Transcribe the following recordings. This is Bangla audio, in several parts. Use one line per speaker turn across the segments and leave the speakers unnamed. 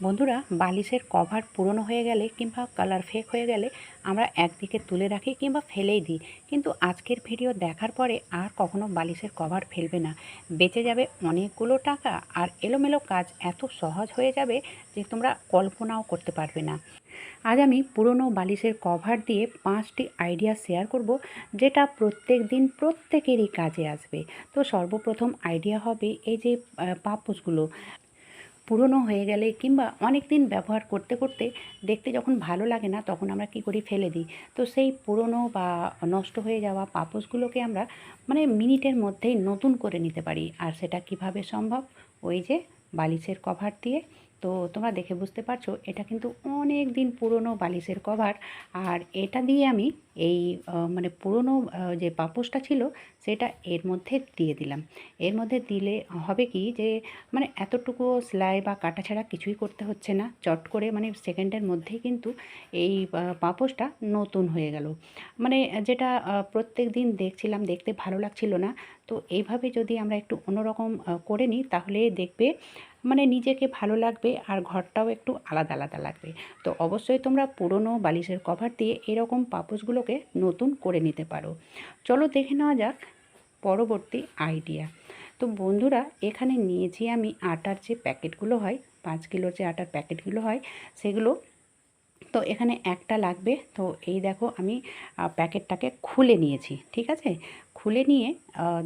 বন্ধুরা বালিশের কভার পুরনো হয়ে গেলে কিংবা কালার ফেক হয়ে গেলে আমরা একদিকে তুলে রাখি কিংবা ফেলেই দিই। কিন্তু আজকের ভিডিও দেখার পরে আর কখনো বালিশের কভার ফেলবে না। বেঁচে যাবে অনেকগুলো টাকা আর এলোমেলো কাজ এত সহজ হয়ে যাবে যে তোমরা কল্পনাও করতে পারবে না। আজ আমি পুরনো বালিশের কভার দিয়ে পাঁচটি আইডিয়া শেয়ার করব যেটা প্রত্যেক দিন প্রত্যেকেরই কাজে আসবে। তো সর্বপ্রথম আইডিয়া হবে এই যে আহ, পাপোশগুলো। পুরনো হয়ে গেলে কিংবা অনেক দিন ব্যবহার করতে করতে দেখতে যখন ভালো লাগে না, তখন আমরা কি করি? ফেলে দিই। তো সেই পুরনো বা নষ্ট হয়ে যাওয়া পাপোশগুলোকে আমরা মানে মিনিটের মধ্যেই নতুন করে নিতে পারি। আর সেটা কীভাবে সম্ভব? ওই যে বালিশের কভার দিয়ে তো তোমরা দেখে বুঝতে পারছ এটা কিন্তু অনেক দিন পুরনো বালিশের কভার। আর এটা দিয়ে আমি এই মানে পুরনো যে পাপোশটা ছিল সেটা এর মধ্যে দিয়ে দিলাম। এর মধ্যে দিলে হবে কি যে মানে এতটুকু সেলাই বা কাটা ছাড়া কিছুই করতে হচ্ছে না। চট করে মানে সেকেন্ডের মধ্যেই কিন্তু এই আহ, পাপোশটা নতুন হয়ে গেল। মানে যেটা প্রত্যেক দিন দেখছিলাম দেখতে ভালো লাগছিল না। তো এইভাবে যদি আমরা একটু অন্যরকম করে নিই তাহলে দেখবে মানে নিজেকে ভালো লাগবে আর ঘরটাও একটু আলাদা আলাদা লাগবে। তো অবশ্যই তোমরা পুরনো বালিশের কভার দিয়ে এরকম পাপোশগুলোকে নতুন করে নিতে পারো। চলো দেখে নেওয়া যাক পরবর্তী আইডিয়া তো বন্ধুরা, এখানে নিয়েছি আমি আটার যে প্যাকেটগুলো হয়, পাঁচ কিলোর যে আটার প্যাকেটগুলো হয়, সেগুলো তো এখানে একটা লাগবে। তো এই দেখো আমি প্যাকেটটাকে খুলে নিয়েছি, ঠিক আছে? খুলে নিয়ে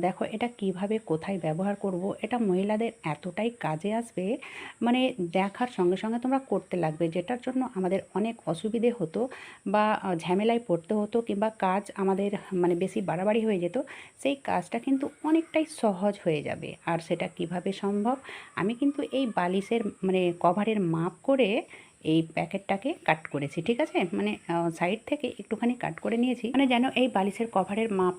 দেখো এটা কীভাবে কোথায় ব্যবহার করব? এটা মহিলাদের এতটাই কাজে আসবে মানে দেখার সঙ্গে সঙ্গে তোমরা করতে লাগবে। যেটার জন্য আমাদের অনেক অসুবিধে হতো বা ঝামেলায় পড়তে হতো কিংবা কাজ আমাদের মানে বেশি বাড়াবাড়ি হয়ে যেত, সেই কাজটা কিন্তু অনেকটাই সহজ হয়ে যাবে। আর সেটা কীভাবে সম্ভব? আমি কিন্তু এই বালিশের মানে কভারের মাপ করে এই প্যাকেটটাকে কাট করেছি, ঠিক আছে? মানে সাইড থেকে একটুখানি কাট করে নিয়েছি। মানে যেন এই বালিশের কভারের মাপ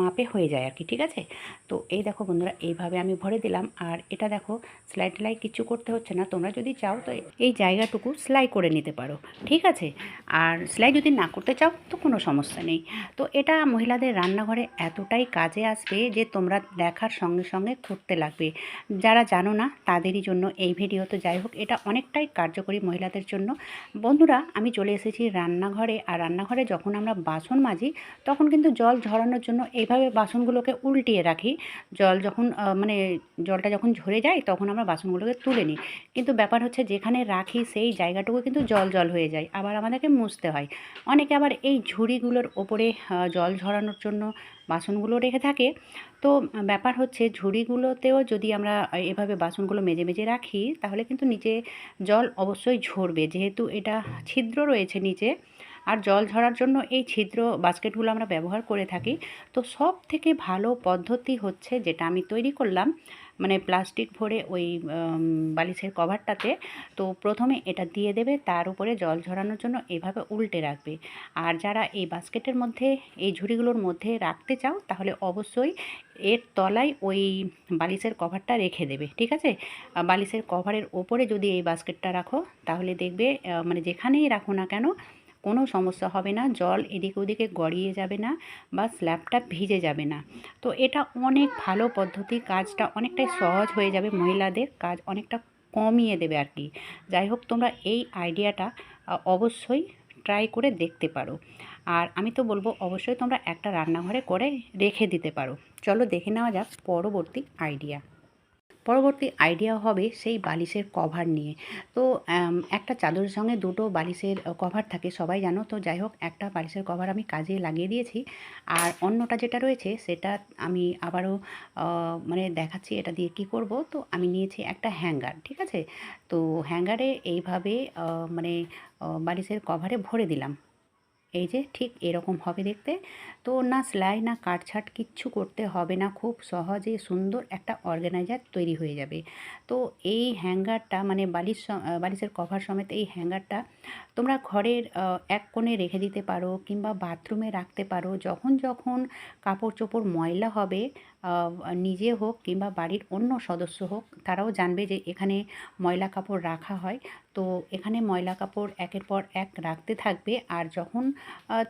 মাপে হয়ে যায় আর কি ঠিক আছে? তো এই দেখো বন্ধুরা, এইভাবে আমি ভরে দিলাম। আর এটা দেখো, সেলাই টেলাই কিছু করতে হচ্ছে না। তোমরা যদি চাও তো এই জায়গাটুকু সেলাই করে নিতে পারো, ঠিক আছে? আর সেলাই যদি না করতে চাও তো কোনো সমস্যা নেই। তো এটা মহিলাদের রান্নাঘরে এতটাই কাজে আসবে যে তোমরা দেখার সঙ্গে সঙ্গে করতে লাগবে। যারা জানো না, তাদেরই জন্য এই ভিডিও তো যাই হোক, এটা অনেকটাই কার্যকরী মহিলাদের জন্য। বন্ধুরা, আমি চলে এসেছি রান্নাঘরে। আর রান্নাঘরে যখন আমরা বাসন মাজি, তখন কিন্তু জল ঝরানোর জন্য এইভাবে বাসনগুলোকে উল্টিয়ে রাখি। জল যখন মানে জলটা যখন ঝরে যায়, তখন আমরা বাসনগুলোকে তুলে নিই। কিন্তু ব্যাপার হচ্ছে, যেখানে রাখি সেই জায়গাটুকু কিন্তু জল জল হয়ে যায়। আবার আমাদেরকে মুছতে হয়। অনেকে আবার এই ঝুড়িগুলোর ওপরে জল ঝরানোর জন্য বাসনগুলো রেখে থাকে। তো ব্যাপার হচ্ছে ঝুড়িগুলোতেও যদি আমরা এভাবে বাসনগুলো মেজে মেজে রাখি, তাহলে কিন্তু নিচে জল অবশ্যই ঝরবে। যেহেতু এটা ছিদ্র রয়েছে নিচে, আর জল ঝরার জন্য এই ছিদ্র বাস্কেটগুলো আমরা ব্যবহার করে থাকি। তো সব থেকে ভালো পদ্ধতি হচ্ছে যেটা আমি তৈরি করলাম মানে প্লাস্টিক ভরে ওই বালিশের কভারটাতে তো প্রথমে এটা দিয়ে দেবে, তার উপরে জল ঝরানোর জন্য এভাবে উল্টে রাখবে। আর যারা এই বাস্কেটের মধ্যে, এই ঝুড়িগুলোর মধ্যে রাখতে চাও, তাহলে অবশ্যই এর তলায় ওই বালিশের কভারটা রেখে দেবে, ঠিক আছে? বালিশের কভারের ওপরে যদি এই বাস্কেটটা রাখো, তাহলে দেখবে মানে যেখানেই রাখো না কেন কোনো সমস্যা হবে না, জল এদিক ওদিকে গড়িয়ে যাবে না বা স্ল্যাবটা ভিজে যাবে না। তো এটা অনেক ভালো পদ্ধতি, কাজটা অনেকটাই সহজ হয়ে যাবে মহিলাদের, কাজ অনেকটা কমিয়ে দেবে আর কি যাই হোক, তোমরা এই আইডিয়াটা অবশ্যই ট্রাই করে দেখতে পারো। আর আমি তো বলব, অবশ্যই তোমরা একটা রান্নাঘরে করে রেখে দিতে পারো। চলো দেখে নেওয়া যাক পরবর্তী আইডিয়া। পরবর্তী আইডিয়া হবে সেই বালিশের কভার নিয়ে। তো একটা চাদরের সঙ্গে দুটো বালিশের কভার থাকে, সবাই জানো। তো যাই হোক, একটা বালিশের কভার আমি কাজে লাগিয়ে দিয়েছি। আর অন্যটা যেটা রয়েছে, সেটা আমি আবারও মানে দেখাচ্ছি এটা দিয়ে কি করব। তো আমি নিয়েছি একটা হ্যাঙ্গার ঠিক আছে? তো হ্যাঙ্গারে এইভাবে মানে বালিশের কভারে ভরে দিলাম। এই যে ঠিক এরকম হবে দেখতে। তো না সেলাই, না কাটছাট কিচ্ছু করতে হবে না, খুব সহজে সুন্দর একটা অর্গানাইজার তৈরি হয়ে যাবে। তো এই হ্যাঙ্গারটা মানে বালিশ বালিশের কভার সমেত এই হ্যাঙ্গারটা তোমরা ঘরের এক কোণে রেখে দিতে পারো কিংবা বাথরুমে রাখতে পারো। যখন যখন কাপড় চোপড় ময়লা হবে নিজে হোক কিংবা বাড়ির অন্য সদস্য হোক, তারাও জানবে যে এখানে ময়লা কাপড় রাখা হয়। তো এখানে ময়লা কাপড় একের পর এক রাখতে থাকবে আর যখন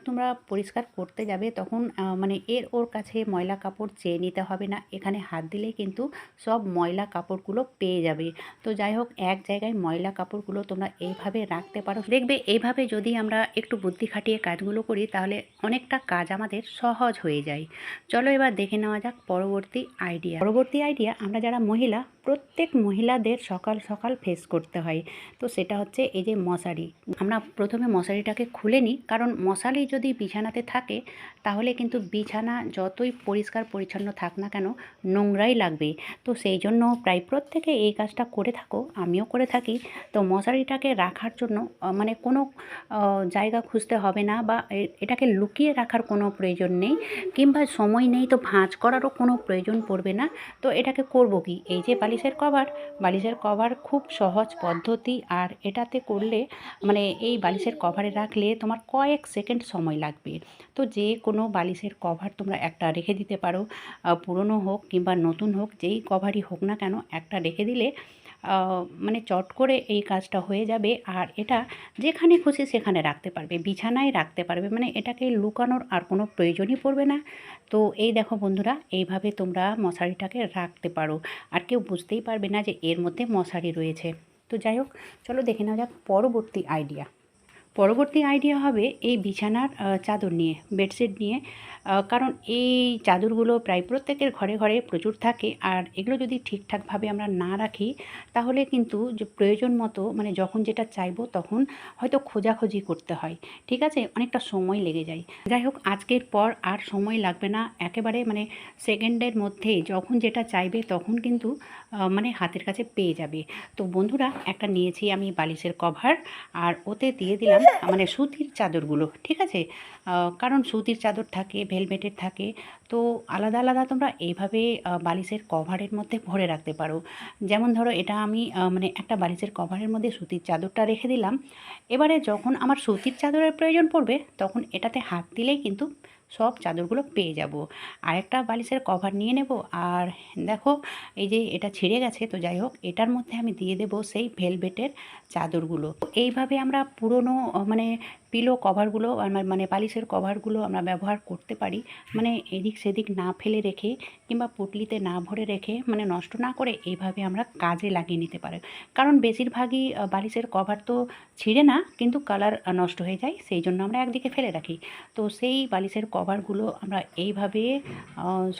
তোমরা পরিষ্কার করতে যাবে তখন মানে এর ওর কাছে ময়লা কাপড় চেয়ে নিতে হবে না। এখানে হাত দিলেই কিন্তু সব ময়লা কাপড়গুলো পেয়ে যাবে। তো যাই হোক, এক জায়গায় ময়লা কাপড়গুলো তোমরা এইভাবে রাখতে পারো। দেখবে এইভাবে যদি আমরা একটু বুদ্ধি খাটিয়ে কাজগুলো করি, তাহলে অনেকটা কাজ আমাদের সহজ হয়ে যায়। চলো এবার দেখে নেওয়া যাক পরবর্তী আইডিয়া পরবর্তী আইডিয়া আমরা যারা মহিলা প্রত্যেক মহিলাদের সকাল সকাল ফেস করতে হয়। তো সেটা হচ্ছে এই যে মশারি। আমরা প্রথমে মশারিটাকে খুলে নিই, কারণ মশারি যদি বিছানাতে থাকে, তাহলে কিন্তু বিছানা যতই পরিষ্কার পরিচ্ছন্ন থাক না কেন, নোংরাই লাগবে তো সেই জন্য প্রায় প্রত্যেকে এই কাজটা করে থাকো, আমিও করে থাকি। তো মশারিটাকে রাখার জন্য মানে কোনো জায়গা খুঁজতে হবে না বা এটাকে লুকিয়ে রাখার কোনো প্রয়োজন নেই, কিংবা সময় নেই তো ভাঁজ করারও কোনো প্রয়োজন পড়বে না। তো এটাকে করব কি? এই যে বালিশের কভার বালিশের কভার খুব সহজ পদ্ধতি আর এটাতে করলে মানে এই বালিশের কভারে রাখলে তোমার কয়েক সেকেন্ড সময় লাগবে। তো যে কোনো বালিশের কভার তোমরা একটা রেখে দিতে পারো। পুরনো হোক কিংবা নতুন হোক, যেই কভারই হোক না কেন, একটা রেখে দিলে মানে চট করে এই কাজটা হয়ে যাবে আর এটা যেখানে খুশি সেখানে রাখতে পারবে, বিছানায় রাখতে পারবে মানে এটাকে লুকানোর আর কোনো প্রয়োজনই পড়বে না। তো এই দেখো বন্ধুরা, এইভাবে তোমরা মশারিটাকে রাখতে পারো। আর কেউ বুঝতেই পারবে না যে এর মধ্যে মশারি রয়েছে। তো যাই হোক, চলো দেখে নেওয়া যাক পরবর্তী আইডিয়া পরবর্তী আইডিয়া হবে এই বিছানার চাদর নিয়ে বেডশিট নিয়ে। কারণ এই চাদরগুলো প্রায় প্রত্যেকের ঘরে ঘরে প্রচুর থাকে। আর এগুলো যদি ঠিকঠাকভাবে আমরা না রাখি, তাহলে কিন্তু যে প্রয়োজন মতো মানে যখন যেটা চাইব তখন হয়তো খোঁজাখুঁজি করতে হয়। ঠিক আছে? অনেকটা সময় লেগে যায়। যাই হোক, আজকের পর আর সময় লাগবে না। একেবারে মানে সেকেন্ডের মধ্যে যখন যেটা চাইবে তখন কিন্তু মানে হাতের কাছে পেয়ে যাবে। তো বন্ধুরা, একটা নিয়েছি আমি বালিশের কভার আর ওতে দিয়ে দিলাম মানে সুতির চাদরগুলো, ঠিক আছে? কারণ সুতির চাদর থাকে, ভেলভেটের থাকে, তো আলাদা আলাদা তোমরা এইভাবে বালিশের কভারের মধ্যে ভরে রাখতে পারো। যেমন ধরো এটা আমি মানে একটা বালিশের কভারের মধ্যে সুতির চাদরটা রেখে দিলাম। এবারে যখন আমার সুতির চাদরের প্রয়োজন পড়বে, তখন এটাতে হাত দিলেই কিন্তু সব চাদরগুলো পেয়ে যাব। আরেকটা বালিশের কভার নিয়ে নেব। আর দেখো, এই যে এটা ছিঁড়ে গেছে, তো যাই হোক, এটার মধ্যে আমি দিয়ে দেব সেই ভেলভেটের চাদরগুলো। এইভাবে আমরা পুরনো মানে পিলো কভারগুলো মানে বালিশের কভারগুলো আমরা ব্যবহার করতে পারি। মানে এদিক সেদিক না ফেলে রেখে কিংবা পুটলিতে না ভরে রেখে মানে নষ্ট না করে এইভাবে আমরা কাজে লাগিয়ে নিতে পারি। কারণ বেশিরভাগই বালিশের কভার তো ছিঁড়ে না, কিন্তু কালার নষ্ট হয়ে যায়। সেই জন্য আমরা একদিকে ফেলে রাখি। তো সেই বালিশের কভারগুলো আমরা এইভাবে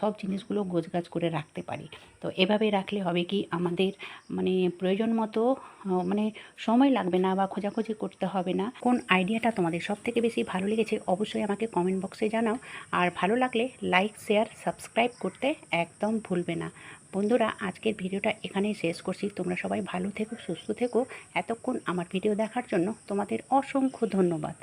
সব জিনিসগুলো গোছগাছ করে রাখতে পারি। তো এভাবে রাখলে হবে কি, আমাদের মানে প্রয়োজন মতো মানে সময় লাগবে না বা খোঁজাখুঁজি করতে হবে না। কোন আইডিয়াটা তোমাদের সব থেকে বেশি ভালো লেগেছে অবশ্যই আমাকে কমেন্ট বক্সে জানাও। আর ভালো লাগলে লাইক শেয়ার সাবস্ক্রাইব করতে একদম ভুলবে না। বন্ধুরা, আজকের ভিডিওটা এখানেই শেষ করছি। তোমরা সবাই ভালো থেকো, সুস্থ থেকো। এতক্ষণ আমার ভিডিও দেখার জন্য তোমাদের অসংখ্য ধন্যবাদ।